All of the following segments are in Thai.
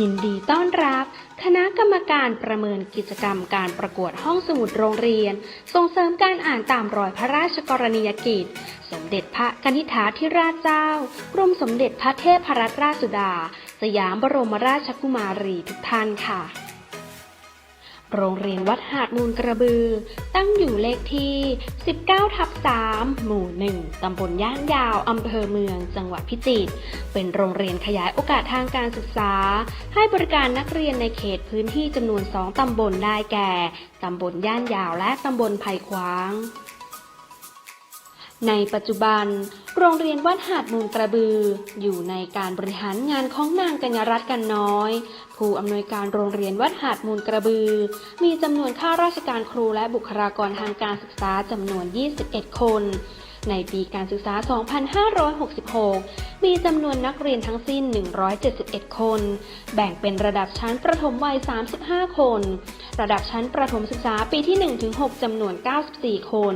ยินดีต้อนรับ คณะกรรมการประเมินกิจกรรมการประกวดห้องสมุดโรงเรียน ส่งเสริมการอ่านตามรอยพระราชกรณียกิจ สมเด็จพระกนิษฐาธิราชเจ้ากรมสมเด็จพระเทพรัตนราชสุดา สยามบรมราชกุมารีทุกท่านค่ะ โรงเรียนวัดหาดมูลกระบือ ตั้งอยู่เลขที่ 19 ทับ 3 หมู่ 1 ตำบลย่านยาว อำเภอเมือง จังหวัดพิจิตร เป็นโรงเรียนขยายโอกาสทางการศึกษา ให้บริการนักเรียนในเขตพื้นที่จำนวน 2 ตำบลได้แก่ ตำบลย่านยาวและตำบลไผ่ขวาง ในปัจจุบัน โรงเรียนวัดหาดมูลกระบือ อยู่ในการบริหารงานของนางกัญญรัตน์กันน้อย ผู้อำนวยการโรงเรียนวัดหาดมูลกระบือ มีจำนวนข้าราชการครูและบุคลากรทางการศึกษาจำนวน 21 คน ในปีการศึกษา 2566 มีจำนวนนักเรียนทั้งสิ้น 171 คน แบ่งเป็นระดับชั้นประถมวัย 35 คน ระดับชั้นประถมศึกษาปีที่ 1-6 จำนวน 94 คน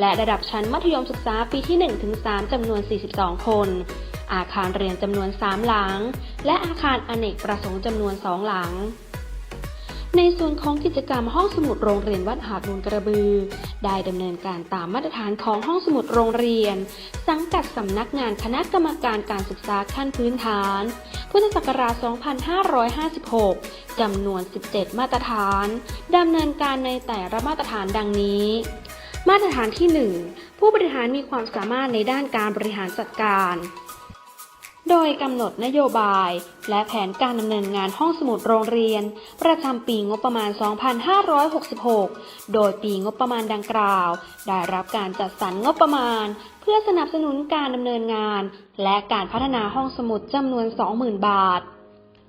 และระดับชั้นมัธยมศึกษาปีที่ 1-3 จำนวน 42 คน อาคารเรียนจำนวน 3 หลัง และอาคารอเนกประสงค์จำนวน 2 หลัง ในส่วนของกิจกรรมห้องสมุดโรงเรียนวัดหาดมูลกระบือ ได้ดำเนินการตามมาตรฐานของห้องสมุดโรงเรียน สังกัดสำนักงานคณะกรรมการการศึกษาขั้นพื้นฐาน พุทธศักราช 2556 จำนวน 17 มาตรฐาน ดำเนินการในแต่ละมาตรฐานดังนี้ มาตรฐานที่ 1 ผู้บริหารมีความสามารถในด้านการบริหารจัดการ โดยกำหนดนโยบาย และแผนการดำเนินงานห้องสมุดโรงเรียน ประจำปีงบประมาณ 2566 โดยปีงบประมาณดังกล่าว ได้รับการจัดสรรงบประมาณ เพื่อสนับสนุนการดำเนินงาน และการพัฒนาห้องสมุดจำนวน 20,000 บาท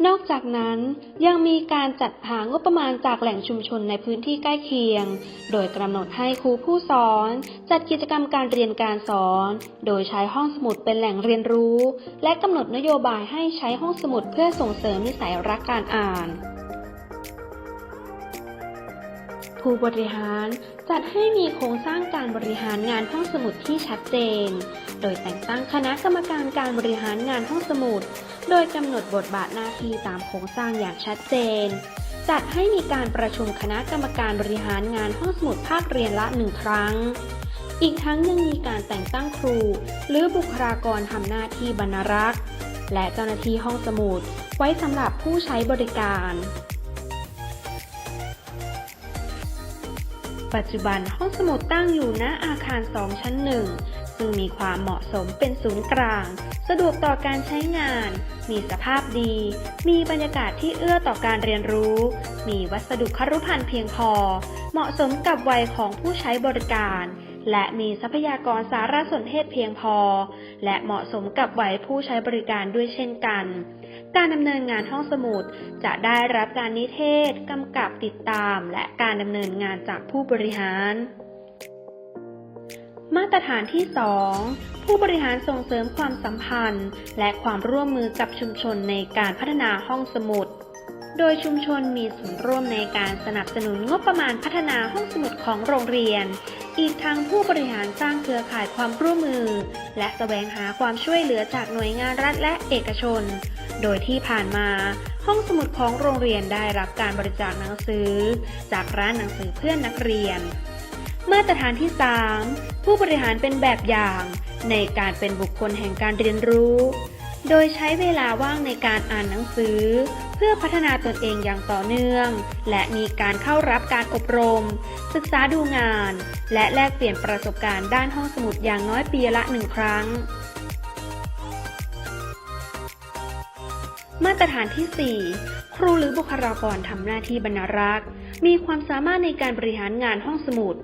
นอกจากนั้นยังมีการจัดหางบประมาณจากแหล่งชุมชนในพื้นที่ใกล้เคียง โดยกำหนดให้ครูผู้สอน จัดกิจกรรมการเรียนการสอน โดยใช้ห้องสมุดเป็นแหล่งเรียนรู้ และกำหนดนโยบายให้ใช้ห้องสมุดเพื่อส่งเสริมนิสัยรักการอ่าน ผู้บริหารจัดให้มีโครงสร้างการบริหารงานห้องสมุดที่ชัดเจน โดยแต่งตั้งคณะกรรมการการบริหารงานห้องสมุด โดยกำหนดบทบาทหน้าที่ตามโครงสร้างอย่างชัดเจน จัดให้มีการประชุมคณะกรรมการบริหารงานห้องสมุดภาคเรียนละหนึ่งครั้ง อีกทั้งยังมีการแต่งตั้งครู หรือบุคลากรทำหน้าที่บรรณารักษ์ และเจ้าหน้าที่ห้องสมุดไว้สำหรับผู้ใช้บริการ ปัจจุบันห้องสมุดตั้งอยู่ณอาคาร 2 ชั้นหนึ่งซึ่งมีความเหมาะสมเป็นศูนย์กลาง สะดวกต่อการใช้งาน มีสภาพดี มีบรรยากาศที่เอื้อต่อการเรียนรู้ มีวัสดุครุภัณฑ์เพียงพอ เหมาะสมกับวัยของผู้ใช้บริการ และมีทรัพยากรสารสนเทศเพียงพอ และเหมาะสมกับวัยผู้ใช้บริการด้วยเช่นกัน การดำเนินงานห้องสมุด จะได้รับการนิเทศกำกับติดตาม และการดำเนินงานจากผู้บริหาร มาตรฐานที่ 2 ผู้บริหารส่งเสริมความสัมพันธ์ และความร่วมมือกับชุมชนในการพัฒนาห้องสมุด โดยชุมชนมีส่วนร่วมในการสนับสนุนงบประมาณพัฒนาห้องสมุดของโรงเรียน อีกทั้งผู้บริหารสร้างเครือข่ายความร่วมมือ และแสวงหาความช่วยเหลือจากหน่วยงานรัฐและเอกชน โดยที่ผ่านมาห้องสมุดของโรงเรียนได้รับการบริจาคหนังสือ จากร้านหนังสือเพื่อนนักเรียน มาตรฐานที่ 3 ผู้บริหารเป็นแบบอย่าง ในการเป็นบุคคลแห่งการเรียนรู้ โดยใช้เวลาว่างในการอ่านหนังสือ เพื่อพัฒนาตนเองอย่างต่อเนื่อง และมีการเข้ารับการอบรม ศึกษาดูงาน และแลกเปลี่ยนประสบการณ์ด้านห้องสมุดอย่างน้อยปีละหนึ่งครั้ง มาตรฐานที่ 4 ครูหรือบุคลากรทำหน้าที่บรรณารักษ์ มีความสามารถในการบริหารงานห้องสมุด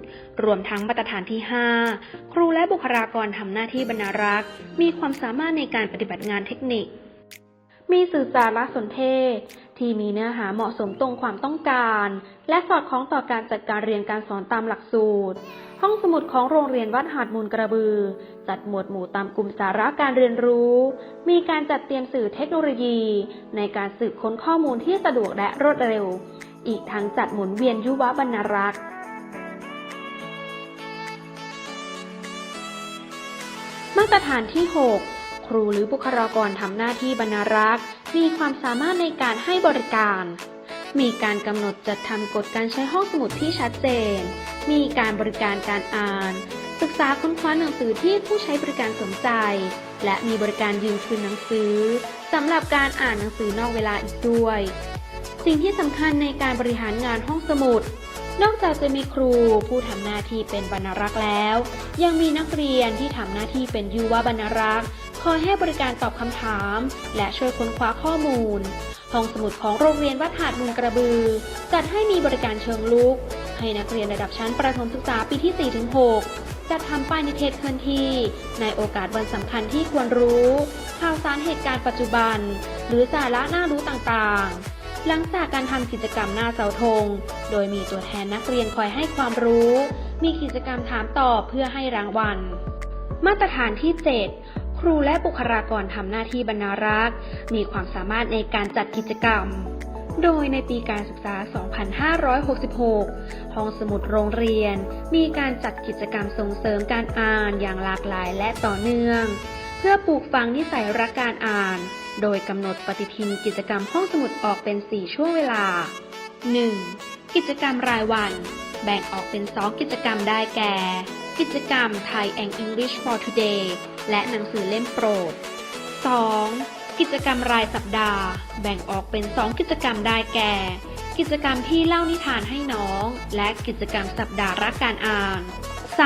รวมทั้งมาตรฐานที่ 5 ครูและบุคลากรทำหน้าที่บรรณารักษ์ มีความสามารถในการปฏิบัติงานเทคนิค มีสื่อสารสนเทศที่มีเนื้อหาเหมาะสมตรงความต้องการ และสอดคล้องต่อการจัดการเรียนการสอนตามหลักสูตร ห้องสมุดของโรงเรียนวัดหาดมูลกระบือ จัดหมวดหมู่ตามกลุ่มสาระการเรียนรู้ มีการจัดเตรียมสื่อเทคโนโลยี ในการสืบค้นข้อมูลที่สะดวกและรวดเร็ว อีกทั้งจัดหมุนเวียนยุวบรรณารักษ์มาตรฐานที่ 6 ครูหรือบุคลากรทำหน้าที่บรรณารักษ์ มีความสามารถในการให้บริการ มีการกำหนดจัดทำกฎการใช้ห้องสมุดที่ชัดเจน มีการบริการการอ่าน ศึกษาค้นคว้าหนังสือที่ผู้ใช้บริการสนใจ และมีบริการยืมคืนหนังสือสำหรับการอ่านหนังสือนอกเวลาอีกด้วย สิ่งที่สำคัญในการบริหารงานห้องสมุด นอกจากจะมีครูผู้ทำหน้าที่เป็นบรรณารักษ์แล้ว ยังมีนักเรียนที่ทำหน้าที่เป็นยุวบรรณารักษ์ คอยให้บริการตอบคำถาม และช่วยค้นคว้าข้อมูล ห้องสมุดของโรงเรียนวัดหาดมูลกระบือ จัดให้มีบริการเชิงลุก ให้นักเรียนระดับชั้นประถมศึกษาปีที่ 4-6 จัดทำป้ายนิเทศเคลื่อนที่ ในโอกาสวันสำคัญที่ควรรู้ ข่าวสารเหตุการณ์ปัจจุบัน หรือสาระน่ารู้ต่างๆหลังจากการทำกิจกรรมหน้าเสาธง โดยมีตัวแทนนักเรียนคอยให้ความรู้ มีกิจกรรมถามตอบเพื่อให้รางวัล มาตรฐานที่ 7 ครูและบุคลากรทำหน้าที่บรรณารักษ์ มีความสามารถในการจัดกิจกรรม โดยในปีการศึกษา 2566 ห้องสมุดโรงเรียน มีการจัดกิจกรรมส่งเสริมการอ่านอย่างหลากหลายและต่อเนื่อง เพื่อปลูกฝังนิสัยรักการอ่าน โดยกำหนดปฏิทินกิจกรรมห้องสมุดออกเป็น 4 ช่วงเวลา 1. กิจกรรมรายวัน แบ่งออกเป็น 2 กิจกรรมได้แก่ กิจกรรม Thai and English for Today และหนังสือเล่มโปรด 2. กิจกรรมรายสัปดาห์ แบ่งออกเป็น 2 กิจกรรมได้แก่ กิจกรรมที่เล่านิทานให้น้อง และกิจกรรมสัปดาห์รักการอ่าน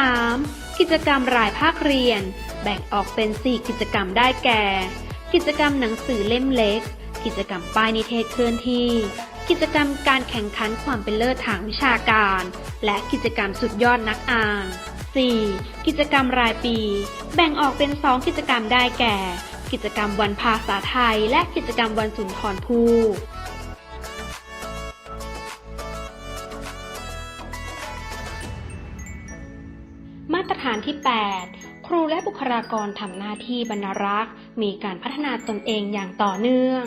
3. กิจกรรมรายภาคเรียน แบ่งออกเป็น 4 กิจกรรมได้แก่ กิจกรรมหนังสือเล่มเล็ก กิจกรรมป้ายนิเทศเคลื่อนที่ กิจกรรมการแข่งขันความเป็นเลิศทางวิชาการ และกิจกรรมสุดยอดนักอ่าน 4. กิจกรรมรายปี แบ่งออกเป็น 2 กิจกรรมได้แก่ กิจกรรมวันภาษาไทย และกิจกรรมวันสุนทรภู่มาตรฐานที่ 8 ครูและบุคลากรทำหน้าที่บรรณรักษ์ มีการพัฒนาตนเองอย่างต่อเนื่อง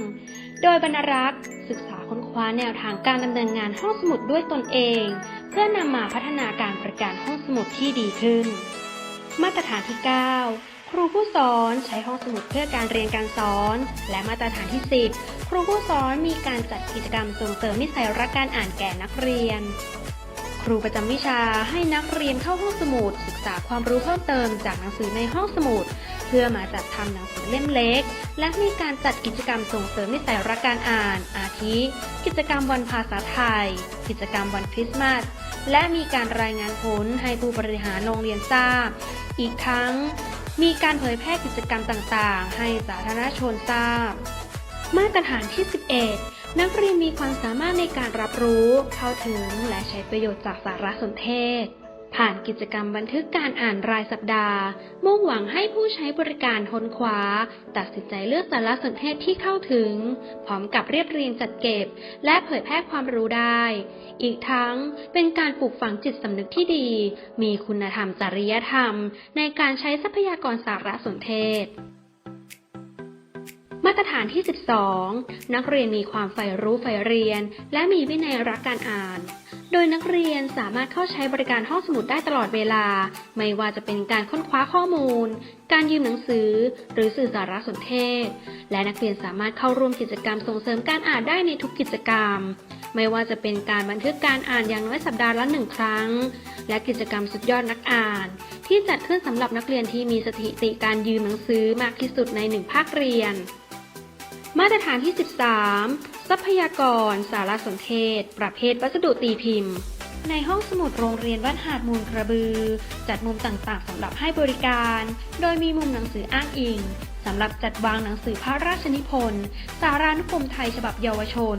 โดยบรรณรักษ์ศึกษาค้นคว้าแนวทางการดำเนินงานห้องสมุดด้วยตนเอง เพื่อนำมาพัฒนาการบริการห้องสมุดที่ดีขึ้น มาตรฐานที่ 9 ครูผู้สอนใช้ห้องสมุดเพื่อการเรียนการสอน และมาตรฐานที่ 10 ครูผู้สอนมีการจัดกิจกรรมส่งเสริมนิสัยรักการอ่านแก่นักเรียน ครูประจำวิชาให้นักเรียนเข้าห้องสมุด ศึกษาความรู้เพิ่มเติมจากหนังสือในห้องสมุด เพื่อมาจัดทำหนังสือเล่มเล็ก และมีการจัดกิจกรรมส่งเสริมนิสัยรักการอ่าน อาทิ กิจกรรมวันภาษาไทย กิจกรรมวันคริสต์มาส และมีการรายงานผลให้ผู้บริหารโรงเรียนทราบ อีกทั้งมีการเผยแพร่กิจกรรมต่างๆ ให้สาธารณชนทราบ มาตรฐานที่ 11 นักเรียนมีความสามารถในการรับรู้ เข้าถึงและใช้ประโยชน์จากสารสนเทศ ผ่านกิจกรรมบันทึกการอ่านรายสัปดาห์ มุ่งหวังให้ผู้ใช้บริการค้นคว้า ตัดสินใจเลือกสารสนเทศที่เข้าถึง พร้อมกับเรียบเรียงจัดเก็บ และเผยแพร่ความรู้ได้ อีกทั้งเป็นการปลูกฝังจิตสำนึกที่ดี มีคุณธรรมจริยธรรม ในการใช้ทรัพยากรสารสนเทศมาตรฐานที่ 12 นักเรียนมีความใฝ่รู้ใฝ่เรียน และมีวินัยรักการอ่าน โดยนักเรียนสามารถเข้าใช้บริการห้องสมุดได้ตลอดเวลา ไม่ว่าจะเป็นการค้นคว้าข้อมูล การยืมหนังสือ หรือสื่อสารสนเทศ และนักเรียนสามารถเข้าร่วมกิจกรรมส่งเสริมการอ่านได้ในทุกกิจกรรม ไม่ว่าจะเป็นการบันทึกการอ่านอย่างน้อยสัปดาห์ละหนึ่งครั้ง และกิจกรรมสุดยอดนักอ่าน ที่จัดขึ้นสำหรับนักเรียนที่มีสถิติการยืมหนังสือมากที่สุดในหนึ่งภาคเรียน มาตรฐานที่ 13 ทรัพยากร สารสนเทศ ประเภทวัสดุตีพิมพ์ ในห้องสมุดโรงเรียนวัดหาดมูลกระบือ จัดมุมต่างๆสำหรับให้บริการ โดยมีมุมหนังสืออ้างอิงสำหรับจัดวางหนังสือพระราชนิพนธ์ สารานุกรมไทยฉบับเยาวชน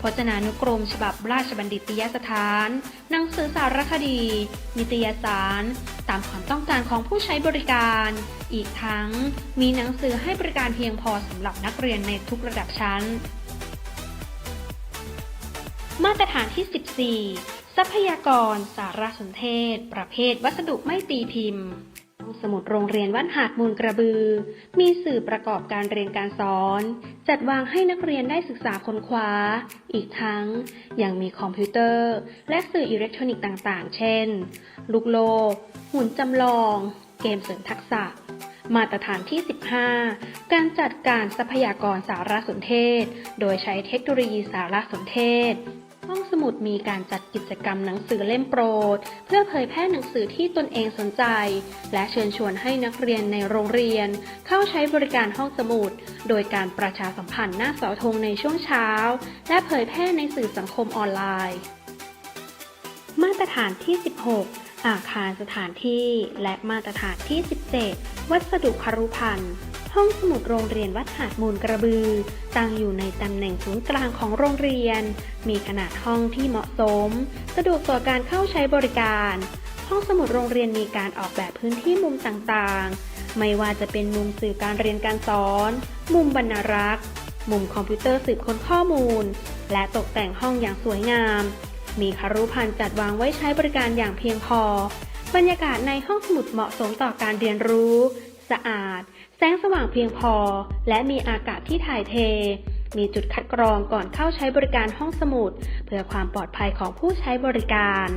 พจนานุกรมฉบับราชบัณฑิตยสถาน หนังสือสารคดี นิตยสาร ตามความต้องการของผู้ใช้บริการ อีกทั้งมีหนังสือให้บริการเพียงพอสำหรับนักเรียนในทุกระดับชั้น มาตรฐานที่ 14 ทรัพยากร สารสนเทศ ประเภทวัสดุไม่ตีพิมพ์ สมุดโรงเรียนวัดหาดมูลกระบือ มีสื่อประกอบการเรียนการสอน จัดวางให้นักเรียนได้ศึกษาค้นคว้า อีกทั้งยังมีคอมพิวเตอร์ และสื่ออิเล็กทรอนิกส์ต่างๆ เช่น ลูกโล หุ่นจำลอง เกมเสริมทักษะมาตรฐานที่ 15 การจัดการทรัพยากรสารสนเทศ โดยใช้เทคโนโลยีสารสนเทศ ห้องสมุดมีการจัดกิจกรรมหนังสือเล่มโปรด เพื่อเผยแพร่หนังสือที่ตนเองสนใจ และเชิญชวนให้นักเรียนในโรงเรียน เข้าใช้บริการห้องสมุด โดยการประชาสัมพันธ์หน้าเสาธงในช่วงเช้า และเผยแพร่ในสื่อสังคมออนไลน์ มาตรฐานที่ 16 อาคารสถานที่ และมาตรฐานที่ 17 วัสดุคารุพันธ์ ห้องสมุดโรงเรียนวัดหาดมูลกระบือ ตั้งอยู่ในตำแหน่งศูนย์กลางของโรงเรียน มีขนาดห้องที่เหมาะสม สะดวกต่อการเข้าใช้บริการ ห้องสมุดโรงเรียนมีการออกแบบพื้นที่มุมต่างๆ ไม่ว่าจะเป็นมุมสื่อการเรียนการสอน มุมบรรณารักษ์ มุมคอมพิวเตอร์สืบค้นข้อมูล และตกแต่งห้องอย่างสวยงาม มีคารุพันธ์จัดวางไว้ใช้บริการอย่างเพียงพอ บรรยากาศในห้องสมุดเหมาะสมต่อการเรียนรู้ สะอาด งสว่างเพียงพอ และมีอากาศที่ถ่ายเท มีจุดคัดกรองก่อนเข้าใช้บริการห้องสมุด เพื่อความปลอดภัยของผู้ใช้บริการ